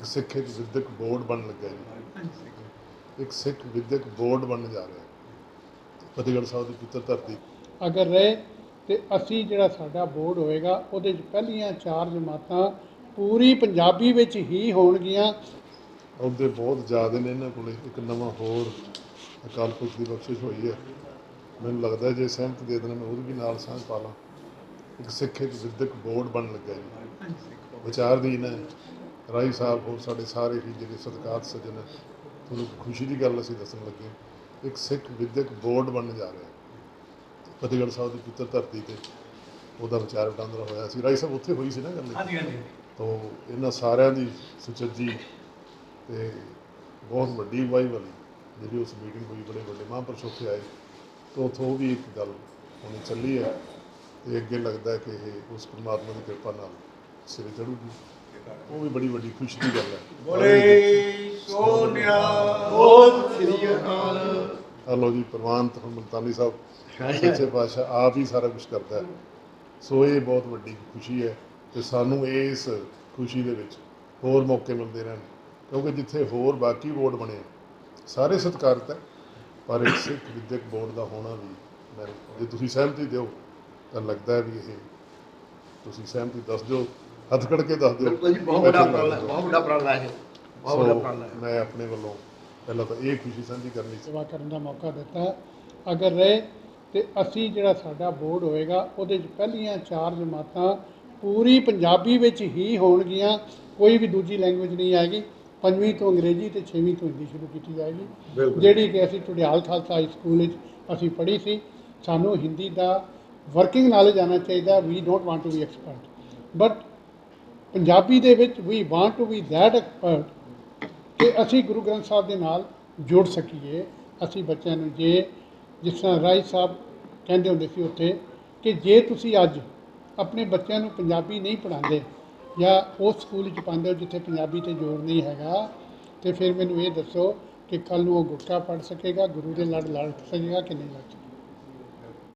ਇੱਕ ਸਿੱਖ ਇੱਕ ਵਿਦਿਅਕ ਬੋਰਡ ਬਣਨ ਲੱਗਾ ਜੀ। ਇੱਕ ਸਿੱਖ ਵਿਦਿਅਕ ਬੋਰਡ ਬਣਨ ਜਾ ਰਿਹਾ। ਫਤਿਹਗੜ੍ਹ ਸਾਹਿਬ ਦੀ ਪੁੱਤਰ ਧਰਤੀ। ਅਗਰ ਰਹੇ ਤੇ ਅਸੀਂ ਜਿਹੜਾ ਸਾਡਾ ਬੋਰਡ ਹੋਏਗਾ ਉਹਦੇ 'ਚ ਪਹਿਲੀਆਂ ਚਾਰ ਜਮਾਤਾਂ ਪੂਰੀ ਪੰਜਾਬੀ ਵਿੱਚ ਹੀ ਹੋਣਗੀਆਂ। ਅਹੁਦੇ ਬਹੁਤ ਜ਼ਿਆਦਾ ਨੇ ਇਹਨਾਂ ਕੋਲੇ। ਇੱਕ ਨਵਾਂ ਹੋਰ ਅਕਾਲ ਪੁਰਖ ਦੀ ਬਖਸ਼ਿਸ਼ ਹੋਈ ਹੈ। ਮੈਨੂੰ ਲੱਗਦਾ ਜੇ ਸਹਿਮਤ ਦੇ ਦੇਣ ਮੈਂ ਉਹਦੀ ਵੀ ਨਾਲ ਸਾਂਝ ਪਾ ਲਾਂ। ਇੱਕ ਸਿੱਖ ਇੱਕ ਵਿਦਿਅਕ ਬੋਰਡ ਬਣਨ ਲੱਗਾ ਜੀ। ਵਿਚਾਰਦੀਨ ਹੈ ਰਾਈ ਸਾਹਿਬ ਹੋਰ ਸਾਡੇ ਸਾਰੇ ਹੀ ਜਿਹੜੇ ਸਤਿਕਾਰ ਸੱਜਣ ਤੁਹਾਨੂੰ ਖੁਸ਼ੀ ਦੀ ਗੱਲ ਅਸੀਂ ਦੱਸਣ ਲੱਗੇ। ਇੱਕ ਸਿੱਖ ਵਿਦਿਅਕ ਬੋਰਡ ਬਣਨ ਜਾ ਰਿਹਾ ਫਤਿਹਗੜ੍ਹ ਸਾਹਿਬ ਦੀ ਪੁੱਤਰ ਧਰਤੀ ਤੇ ਉਹਦਾ ਵਿਚਾਰ ਵਟਾਂਦਰਾ ਹੋਇਆ ਸੀ। ਰਾਈ ਸਾਹਿਬ ਉੱਥੇ ਹੋਈ ਸੀ ਨਾ ਗੱਲ? ਹਾਂਜੀ ਹਾਂਜੀ। ਤੋਂ ਇਹਨਾਂ ਸਾਰਿਆਂ ਦੀ ਸੁਚੱਜੀ ਤੇ ਬਹੁਤ ਵੱਡੀ ਵਾਈ ਵਾਲੀ ਜਿਹੜੀ ਉਸ ਮੀਟਿੰਗ ਹੋਈ ਬੜੇ ਵੱਡੇ ਮਹਾਂਪੁਰਸ਼ ਉੱਥੇ ਆਏ। ਤੋਂ ਉੱਥੋਂ ਵੀ ਇੱਕ ਗੱਲ ਹੋਣੀ ਚੱਲੀ ਹੈ ਤੇ ਅੱਗੇ ਲੱਗਦਾ ਕਿ ਇਹ ਉਸ ਪਰਮਾਤਮਾ ਦੀ ਕਿਰਪਾ ਨਾਲ ਸਿਰੇ ਚੜੂਗੀ ਉਹ ਵੀ ਬੜੀ ਵੱਡੀ ਖੁਸ਼ੀ ਦੀ ਗੱਲ ਹੈ। ਬੋਲੇ ਸੋਨਿਆ ਬਹੁਤ ਸ੍ਰੀ ਅਕਾਲ। ਹਲੋ ਜੀ ਪ੍ਰਵਾਨਤ ਮੁਲਤਾਨੀ ਸਾਹਿਬ ਸੱਚੇ ਪਾਤਸ਼ਾਹ ਆਪ ਹੀ ਸਾਰਾ ਕੁਝ ਕਰਦਾ ਹੈ। ਸੋ ਇਹ ਬਹੁਤ ਵੱਡੀ ਖੁਸ਼ੀ ਹੈ ਤੇ ਸਾਨੂੰ ਇਸ ਖੁਸ਼ੀ ਦੇ ਵਿੱਚ ਹੋਰ ਮੌਕੇ ਮਿਲਦੇ ਰਹਿਣ। ਕਿਉਂਕਿ ਜਿੱਥੇ ਹੋਰ ਬਾਕੀ ਬੋਰਡ ਬਣੇ ਸਾਰੇ ਸਤਿਕਾਰਤ ਹੈ ਪਰ ਇੱਕ ਸਿੱਖ ਵਿਦਿਅਕ ਬੋਰਡ ਦਾ ਹੋਣਾ ਵੀ ਮੈਂ ਜੇ ਤੁਸੀਂ ਸਹਿਮਤੀ ਦਿਓ ਤਾਂ ਲੱਗਦਾ ਹੈ ਵੀ ਇਹ ਤੁਸੀਂ ਸਹਿਮਤੀ ਦੱਸ ਦਿਓ। ਹੱਥ ਖੜ ਕੇ ਦੱਸ ਦਿਓ। ਬਿਲਕੁਲ ਜੀ ਬਹੁਤ ਵੱਡਾ ਉਪਰਾਲਾ ਹੈ, ਬਹੁਤ ਵੱਡਾ ਉਪਰਾਲਾ ਹੈ ਬਹੁਤ ਵੱਡਾ ਸੋ ਉਪਰਾਲਾ ਹੈ ਮੈਂ ਆਪਣੇ ਵੱਲੋਂ ਪਹਿਲਾਂ ਤਾਂ ਇਹ ਖੁਸ਼ੀ ਸਾਂਝੀ ਕਰਨੀ ਸੀ। ਸੇਵਾ ਕਰਨ ਦਾ ਮੌਕਾ ਦਿੱਤਾ। ਅਗਰ ਰਹੇ ਤੇ ਅਸੀਂ ਜਿਹੜਾ ਸਾਡਾ ਬੋਰਡ ਹੋਏਗਾ ਉਹਦੇ 'ਚ ਪਹਿਲੀਆਂ ਚਾਰ ਜਮਾਤਾਂ ਪੂਰੀ ਪੰਜਾਬੀ ਵਿੱਚ ਹੀ ਹੋਣਗੀਆਂ। ਕੋਈ ਵੀ ਦੂਜੀ ਲੈਂਗੁਏਜ ਨਹੀਂ ਆਏਗੀ। ਪੰਜਵੀਂ ਤੋਂ ਅੰਗਰੇਜ਼ੀ ਤੇ ਛੇਵੀਂ ਤੋਂ ਹਿੰਦੀ ਸ਼ੁਰੂ ਕੀਤੀ ਜਾਏਗੀ। ਬਿਲਕੁਲ। ਜਿਹੜੀ ਕਿ ਅਸੀਂ ਟੁਡਿਆਲ ਖਾਲਸਾ ਹਾਈ ਸਕੂਲ ਵਿੱਚ ਅਸੀਂ ਪੜ੍ਹੀ ਸੀ। ਸਾਨੂੰ ਹਿੰਦੀ ਦਾ ਵਰਕਿੰਗ ਨੌਲੇਜ ਆਉਣਾ ਚਾਹੀਦਾ। We don't want to be expert but Punjabi ਦੇ ਵਿੱਚ we want to be that expert ਕਿ ਅਸੀਂ ਗੁਰੂ ਗ੍ਰੰਥ ਸਾਹਿਬ ਦੇ ਨਾਲ ਜੁੜ ਸਕੀਏ। ਅਸੀਂ ਬੱਚਿਆਂ ਨੂੰ ਜੇ ਜਿਸ ਤਰ੍ਹਾਂ ਰਾਏ ਸਾਹਿਬ ਕਹਿੰਦੇ ਹੁੰਦੇ ਸੀ ਉੱਥੇ ਕਿ ਜੇ ਤੁਸੀਂ ਅੱਜ ਆਪਣੇ ਬੱਚਿਆਂ ਨੂੰ ਪੰਜਾਬੀ ਨਹੀਂ ਪੜ੍ਹਾਉਂਦੇ ਜਾਂ ਉਸ ਸਕੂਲ ਵਿੱਚ ਪਾਉਂਦੇ ਹੋ ਜਿੱਥੇ ਪੰਜਾਬੀ ਤੇ ਜ਼ੋਰ ਨਹੀਂ ਹੈਗਾ, ਤੇ ਫਿਰ ਮੈਨੂੰ ਇਹ ਦੱਸੋ ਕਿ ਕੱਲ ਨੂੰ ਉਹ ਗੁਟਕਾ ਪੜ੍ਹ ਸਕੇਗਾ, ਗੁਰੂ ਦੇ ਲੜ ਲੜ ਸਕੇਗਾ ਕਿ ਨਹੀਂ ਲੜ ਸਕੇਗਾ।